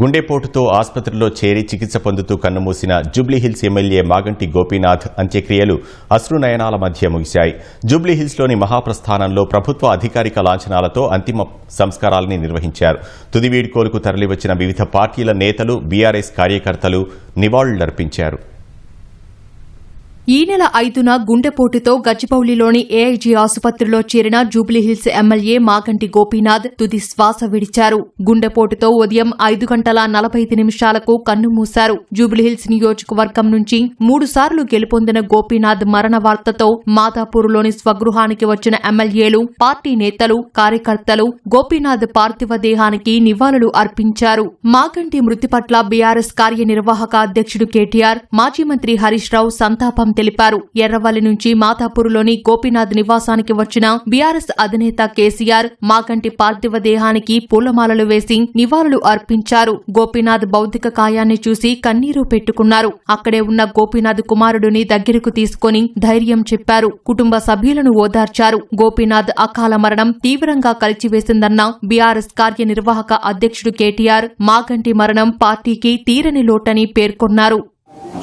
గుండెపోటుతో ఆసుపత్రిలో చేరి చికిత్స పొందుతూ కన్నుమూసిన Jubilee Hills MLA Maganti Gopinath అంత్యక్రియలు అశ్రునయనాల మధ్య ముగిశాయి. జూబ్లీహిల్స్లోని మహాప్రస్థానంలో ప్రభుత్వ అధికారిక లాంఛనాలతో అంతిమ సంస్కారాలని నిర్వహించారు. తుది వీడ్కోలుకు తరలివచ్చిన వివిధ పార్టీల నేతలు బీఆర్ఎస్ కార్యకర్తలు నివాళులర్పించారు. ఈ నెల ఐదున గుండెపోటుతో గచ్చిపౌలిలోని ఏఐజీ ఆసుపత్రిలో చేరిన జూబ్లీహిల్స్ ఎమ్మెల్యే మాగంటి గోపీనాథ్ తుది శ్వాస విడిచారు. గుండెపోటుతో ఉదయం ఐదు గంటల నలభై ఐదు నిమిషాలకు కన్నుమూశారు జూబ్లీహిల్స్ నియోజకవర్గం నుంచి మూడుసార్లు గెలుపొందిన గోపీనాథ్ మరణ వార్తతో మాదాపూర్లోని స్వగృహానికి వచ్చిన ఎమ్మెల్యేలు పార్టీ నేతలు కార్యకర్తలు గోపీనాథ్ పార్థివ దేహానికి నివాళులు అర్పించారు. మాగంటి మృతి పట్ల బీఆర్ఎస్ కార్యనిర్వాహక అధ్యక్షుడు కేటీఆర్ మాజీ మంత్రి హరీష్ రావు సంతాపం తెలిపారు. ఎర్రవల్లి నుంచి మాతాపూర్లోని గోపీనాథ్ నివాసానికి వచ్చిన బీఆర్ఎస్ అధినేత కేసీఆర్ మాగంటి పార్థివ దేహానికి పూలమాలలు వేసి నివాళులు అర్పించారు. గోపీనాథ్ భౌతిక కాయాన్ని చూసి కన్నీరు పెట్టుకున్నారు. అక్కడే ఉన్న గోపీనాథ్ కుమారుడిని దగ్గరకు తీసుకుని ధైర్యం చెప్పారు. కుటుంబ సభ్యులను ఓదార్చారు. గోపీనాథ్ అకాల మరణం తీవ్రంగా కలిచివేసిందన్న బీఆర్ఎస్ కార్యనిర్వాహక అధ్యక్షుడు కేటీఆర్ మాగంటి మరణం పార్టీకి తీరని లోటని పేర్కొన్నారు.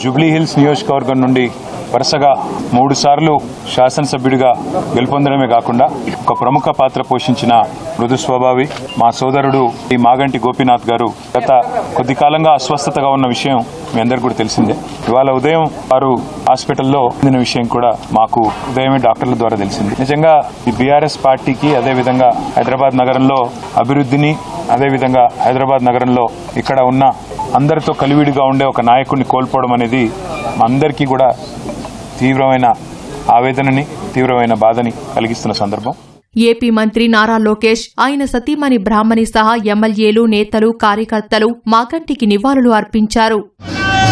జూబ్లీహిల్స్ నియోజకవర్గం నుండి వరుసగా మూడు సార్లు శాసనసభ్యుడిగా గెలుపొందడమే కాకుండా ఒక ప్రముఖ పాత్ర పోషించిన మృదు స్వభావి మా సోదరుడు ఈ మాగంటి గోపీనాథ్ గారు గత కొద్ది కాలంగా అస్వస్థతగా ఉన్న విషయం మీ అందరికి కూడా తెలిసిందే. ఇవాళ ఉదయం వారు హాస్పిటల్లో ఉందిన విషయం కూడా మాకు ఉదయమే డాక్టర్ల ద్వారా తెలిసింది. నిజంగా ఈ బీఆర్ఎస్ పార్టీకి అదేవిధంగా హైదరాబాద్ నగరంలో అభివృద్ధిని అదేవిధంగా హైదరాబాద్ నగరంలో ఇక్కడ ఉన్న అందరితో కలివిడిగా ఉండే ఒక నాయకుడిని కోల్పోవడం అనేది అందరికీ కూడా తీవ్రమైన ఆవేదనని తీవ్రమైన బాధని కలిగిస్తున్న సందర్భం. ఏపీ మంత్రి నారా లోకేష్ ఆయన సతీమణి బ్రాహ్మణి సహా ఎమ్మెల్యేలు నేతలు కార్యకర్తలు మాగంటికి నివాళులు అర్పించారు.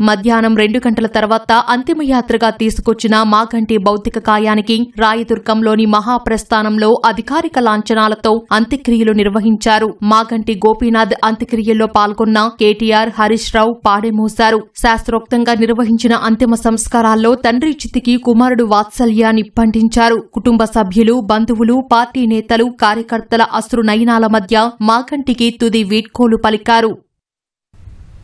మధ్యాహ్నం రెండు గంటల తర్వాత అంతిమయాత్రగా తీసుకొచ్చిన మాగంటి భౌతిక కాయానికి రాయదుర్గంలోని మహాప్రస్థానంలో అధికారిక లాంఛనాలతో అంత్యక్రియలు నిర్వహించారు. మాగంటి గోపీనాథ్ అంత్యక్రియల్లో పాల్గొన్న కేటీఆర్ హరీష్ రావు పాడేమోశారు శాస్త్రోక్తంగా నిర్వహించిన అంతిమ సంస్కారాల్లో తండ్రి చితికి కుమారుడు వాత్సల్యాన్ని పండించారు. కుటుంబ సభ్యులు బంధువులు పార్టీ నేతలు కార్యకర్తల అశ్రు నయనాల మధ్య మాగంటికి తుది వీడ్కోలు పలికారు.